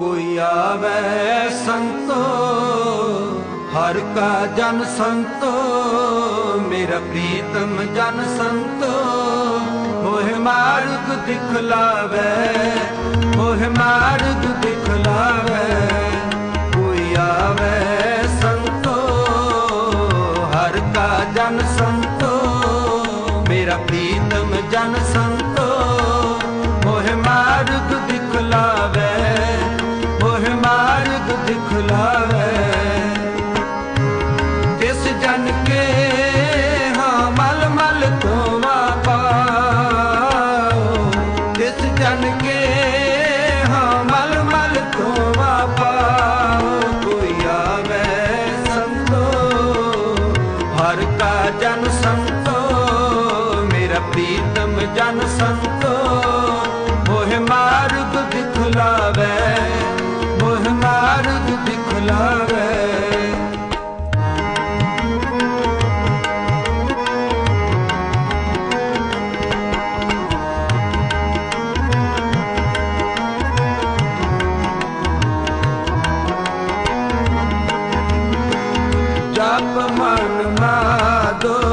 ਕੋਈ ਆਵੇ ਸੰਤੋ, ਹਰ ਕਾ ਜਨ ਸੰਤੋ, ਮੇਰਾ ਪ੍ਰੀਤਮ ਜਨ ਸੰਤੋ। ਹੋਏ ਮਾਰਗ ਦਿਖਲਾਵੇ ਹੋਏ ਮਾਰਗ ਦਿਖਲਾਵੇ, ਕੋਈ ਆਵੇ ਸੰਤੋ, ਹਰ ਕਾ ਜਨ ਸੰਤੋ, ਮੇਰਾ ਪ੍ਰੀਤਮ ਜਨ ਸੰਤੋ। ਮਾਰਗ ਦਿਖਲਾਵੇ ਜਿਸ ਜਨ ਕੇ ਹਾਂ ਮਲ ਮਲ ਤੋਵਾ ਪਾਓ। ਜਨ ਕੇ ਹਾਂ ਮਲ ਮਲ ਤੋਵਾ ਪਾਓ। ਸੰਤੋ, ਹਰ ਕਾ ਜਨ ਸੰਤੋ, ਮੇਰਾ ਪ੍ਰੀਤਮ ਜਨ ਸੰਤੋ। ਆਪ ਮਨ ਮਾਦੋ